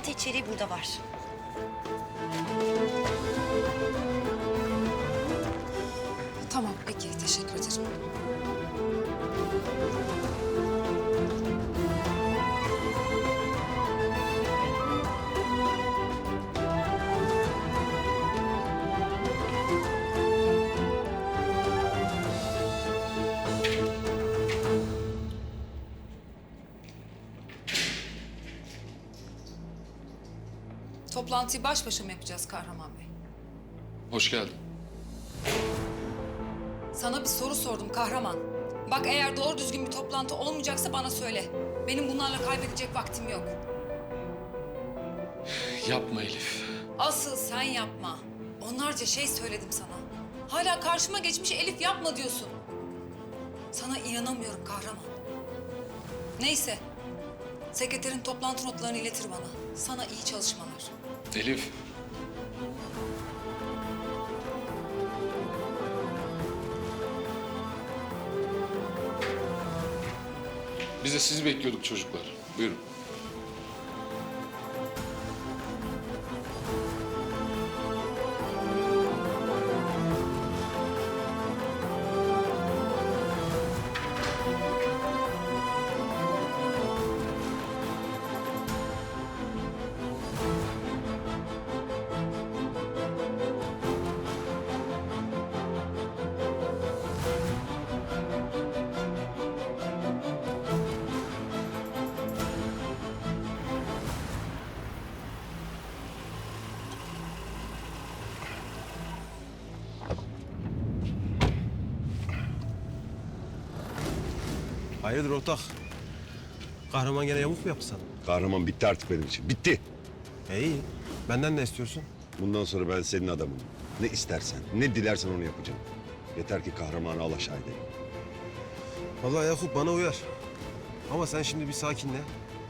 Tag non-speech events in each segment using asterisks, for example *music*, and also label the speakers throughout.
Speaker 1: Toplantı içeriği burada var.
Speaker 2: Tamam peki teşekkür ederim. Toplantıyı baş başa mı yapacağız Kahraman Bey?
Speaker 3: Hoş geldin.
Speaker 2: Sana bir soru sordum Kahraman. Bak eğer doğru düzgün bir toplantı olmayacaksa bana söyle. Benim bunlarla kaybedecek vaktim yok.
Speaker 3: Yapma Elif.
Speaker 2: Asıl sen yapma. Onlarca şey söyledim sana. Hala karşıma geçmiş Elif yapma diyorsun. Sana inanamıyorum kahraman. Neyse. Sekreterin toplantı notlarını iletir bana. Sana iyi çalışmalar.
Speaker 3: Elif. Biz de sizi bekliyorduk çocuklar. Buyurun.
Speaker 4: Hayırdır ortak? Kahraman gene yamuk mu yaptı sana?
Speaker 5: Kahraman bitti artık benim için. Bitti.
Speaker 4: E iyi. Benden ne istiyorsun?
Speaker 5: Bundan sonra ben senin adamım. Ne istersen, ne dilersen onu yapacağım. Yeter ki kahramanı al aşağı edelim.
Speaker 4: Vallahi Yakup bana uyar. Ama sen şimdi bir sakinle.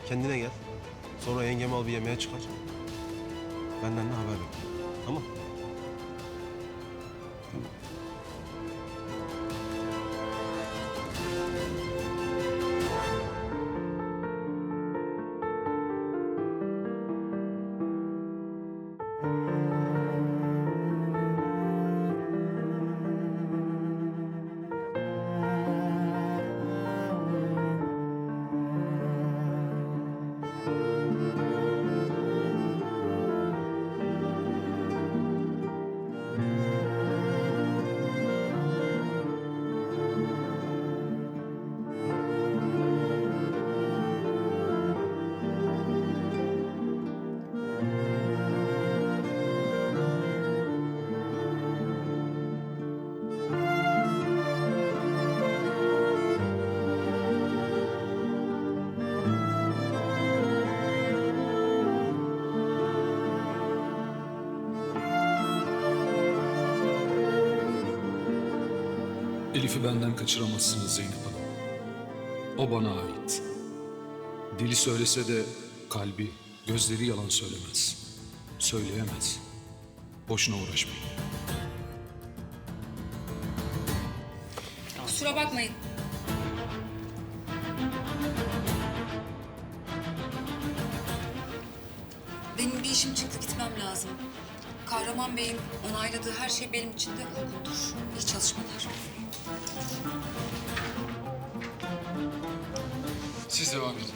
Speaker 4: Kendine gel. Sonra yengemi al bir yemeğe çıkar. Benden ne haber bekle. Tamam.
Speaker 3: Elif'i benden kaçıramazsınız Zeynep Hanım. O bana ait. Dili söylese de kalbi, gözleri yalan söylemez. Söyleyemez. Boşuna uğraşmayın.
Speaker 2: Kusura bakmayın. Benim bir işim çıktı gitmem lazım. Kahraman Bey'in onayladığı her şey benim için de uygundur. İyi çalışmalar.
Speaker 3: Siz devam edin.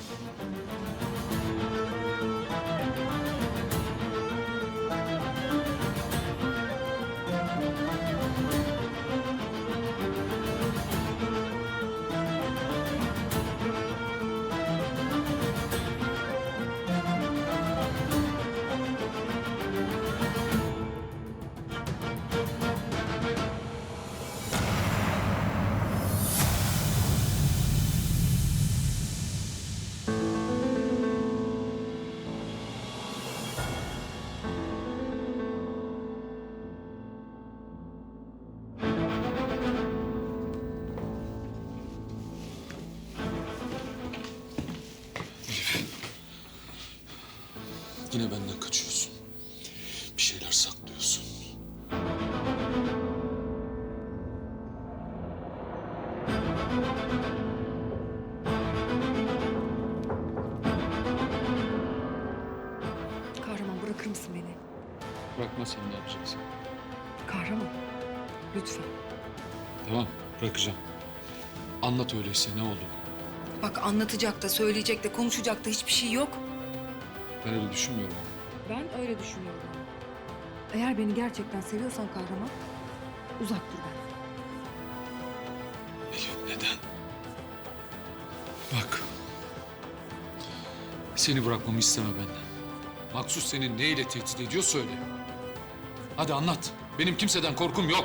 Speaker 3: Yine benden kaçıyorsun. Bir şeyler saklıyorsun. Kahraman bırakır mısın beni? Bırakma sen ne yapacaksın?
Speaker 2: Kahraman lütfen.
Speaker 3: Tamam bırakacağım. Anlat öyleyse ne oldu?
Speaker 2: Bak anlatacak da söyleyecek de konuşacak da hiçbir şey yok.
Speaker 3: Ben öyle düşünmüyorum.
Speaker 2: Ben öyle düşünüyorum. Eğer beni gerçekten seviyorsan kahraman, uzak dur benden.
Speaker 3: Elif neden? Bak. Seni bırakmamı isteme benden. Maksus seni neyle tehdit ediyor söyle. Hadi anlat. Benim kimseden korkum yok.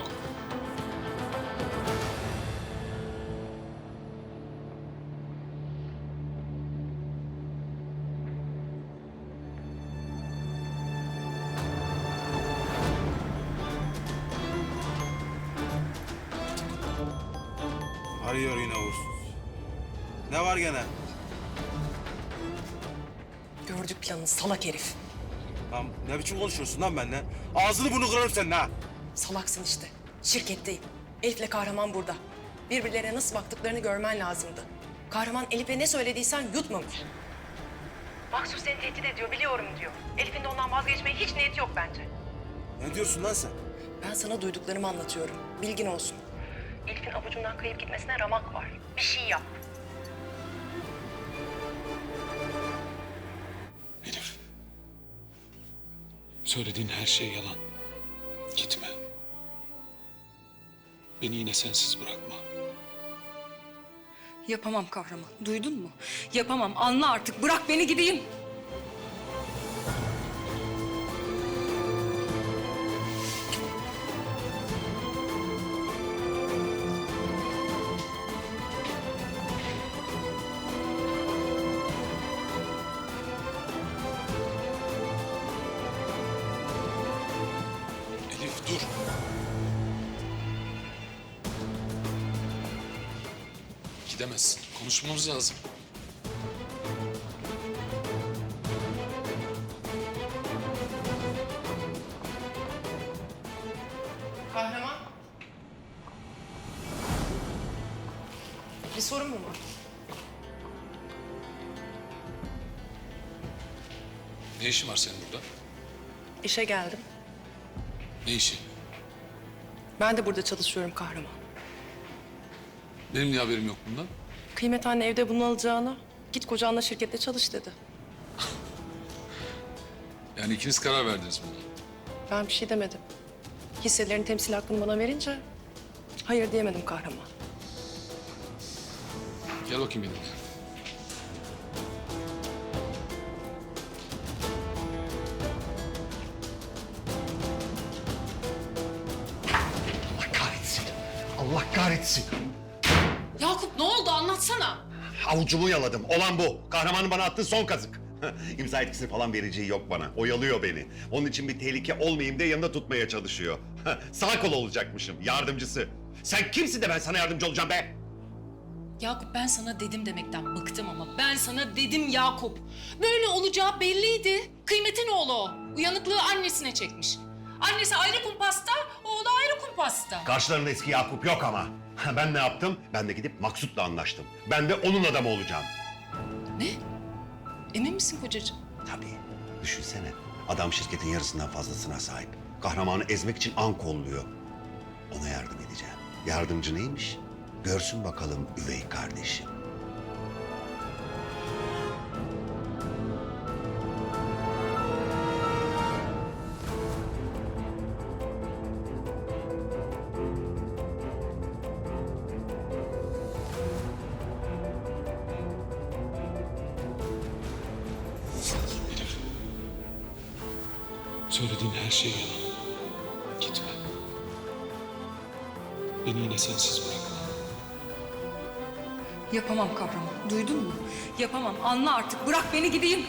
Speaker 6: Arıyor yine uğursuz. Ne var gene?
Speaker 7: Gördük planını salak herif.
Speaker 6: Lan ne biçim konuşuyorsun lan benimle? Ağzını burnunu kırarım senin ha.
Speaker 7: Salaksın işte. Şirketteyim. Elif'le kahraman burada. Birbirlerine nasıl baktıklarını görmen lazımdı. Kahraman Elif'e ne söylediysen yutmamış. Maksus seni tehdit ediyor biliyorum diyor. Elif'in de ondan vazgeçmeye hiç niyeti yok bence.
Speaker 6: Ne diyorsun lan sen?
Speaker 7: Ben sana duyduklarımı anlatıyorum. Bilgin olsun. Elif'in avucundan kayıp gitmesine ramak var. Bir şey yap.
Speaker 3: Elif. Söylediğin her şey yalan. Gitme. Beni yine sensiz bırakma.
Speaker 2: Yapamam kahraman. Duydun mu? Yapamam. Anla artık. Bırak beni gideyim.
Speaker 3: Gidemezsin. Konuşmamız lazım.
Speaker 7: Kahraman. Bir sorun mu var?
Speaker 3: Ne işin var senin burada?
Speaker 7: İşe geldim.
Speaker 3: Ne işi?
Speaker 7: Ben de burada çalışıyorum kahraman.
Speaker 3: Benim niye haberim yok bundan?
Speaker 7: Kıymet anne evde bunu alacağına git kocanla şirkette çalış dedi. *laughs*
Speaker 3: Yani ikiniz karar verdiniz buna.
Speaker 7: Ben bir şey demedim. Hisselerin temsil hakkını bana verince hayır diyemedim kahraman.
Speaker 3: Gel bakayım benimle.
Speaker 8: Allah kahretsin. Allah kahretsin.
Speaker 2: Anlatsana.
Speaker 5: Avucumu yaladım. Olan bu. Kahramanın bana attığı son kazık. *laughs* İmza etkisi falan vereceği yok bana. Oyalıyor beni. Onun için bir tehlike olmayayım diye yanında tutmaya çalışıyor. *laughs* Sağ kol olacakmışım. Yardımcısı. Sen kimsin de ben sana yardımcı olacağım be?
Speaker 9: Yakup ben sana dedim demekten bıktım ama ben sana dedim Yakup. Böyle olacağı belliydi. Kıymetin oğlu o. Uyanıklığı annesine çekmiş. Annesi ayrı kumpasta, oğlu ayrı kumpasta.
Speaker 5: Karşılarında eski Yakup yok ama. Ben ne yaptım? Ben de gidip Maksut'la anlaştım. Ben de onun adamı olacağım.
Speaker 9: Ne? Emin misin kocacığım?
Speaker 5: Tabii. Düşünsene. Adam şirketin yarısından fazlasına sahip. Kahramanı ezmek için an kolluyor. Ona yardım edeceğim. Yardımcı neymiş? Görsün bakalım üvey kardeşim.
Speaker 3: Söylediğin her şey yalan. Gitme. Beni yine sensiz bırakma.
Speaker 2: Yapamam kahraman. Duydun mu? Yapamam. Anla artık. Bırak beni gideyim.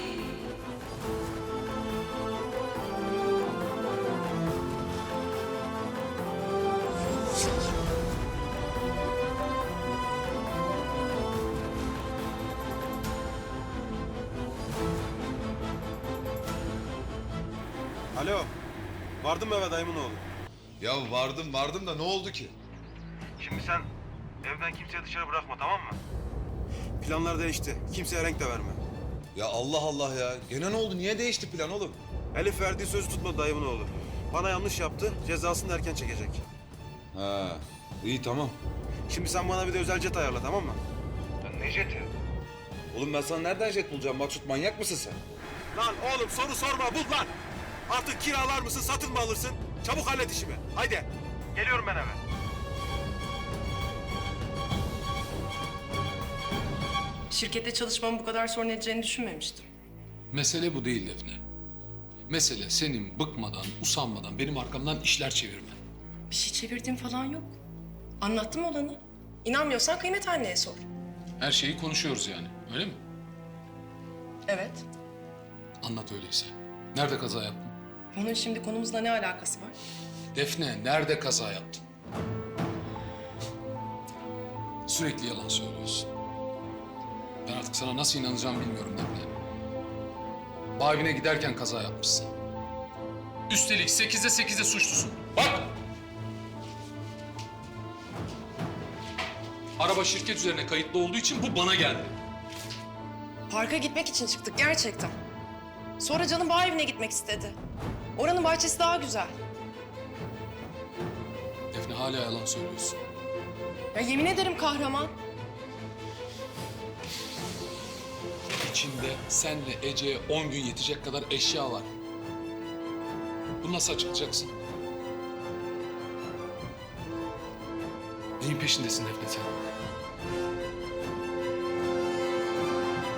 Speaker 4: Vardın mı eve dayımın oğlu?
Speaker 10: Ya vardım vardım da ne oldu ki?
Speaker 6: Şimdi sen evden kimseyi dışarı bırakma tamam mı? Planlar değişti. Kimseye renk de verme.
Speaker 10: Ya Allah Allah ya. Gene ne oldu? Niye değişti plan oğlum?
Speaker 6: Elif verdiği sözü tutmadı dayımın oğlu.
Speaker 4: Bana yanlış yaptı. Cezasını erken çekecek.
Speaker 10: Ha, iyi tamam.
Speaker 4: Şimdi sen bana bir de özel jet ayarla tamam mı?
Speaker 6: Ne jeti?
Speaker 10: Oğlum ben sana nereden jet bulacağım? Maksut manyak mısın sen?
Speaker 4: Lan oğlum soru sorma bul lan. Artık kiralar mısın satın mı alırsın? Çabuk hallet işimi. Haydi.
Speaker 6: Geliyorum ben eve.
Speaker 7: Şirkette çalışmamın bu kadar sorun edeceğini düşünmemiştim.
Speaker 3: Mesele bu değil Defne. Mesele senin bıkmadan, usanmadan benim arkamdan işler çevirmen.
Speaker 7: Bir şey çevirdiğim falan yok. Anlattım olanı. İnanmıyorsan kıymet anneye sor.
Speaker 3: Her şeyi konuşuyoruz yani, öyle mi?
Speaker 7: Evet.
Speaker 3: Anlat öyleyse. Nerede kaza yaptın?
Speaker 7: Bunun şimdi konumuzla ne alakası var?
Speaker 3: Defne, nerede kaza yaptın? Sürekli yalan söylüyorsun. Ben artık sana nasıl inanacağım bilmiyorum Defne. Bağ evine giderken kaza yapmışsın. Üstelik sekizde sekizde suçlusun. Bak! Araba şirket üzerine kayıtlı olduğu için bu bana geldi.
Speaker 7: Parka gitmek için çıktık gerçekten. Sonra canım bağ evine gitmek istedi. Oranın bahçesi daha güzel.
Speaker 3: Defne hala yalan söylüyorsun.
Speaker 7: Ya yemin ederim kahraman.
Speaker 3: İçinde senle Ece'ye 10 gün yetecek kadar eşya var. Bunu nasıl açıklayacaksın? Neyin peşindesin Defne sen?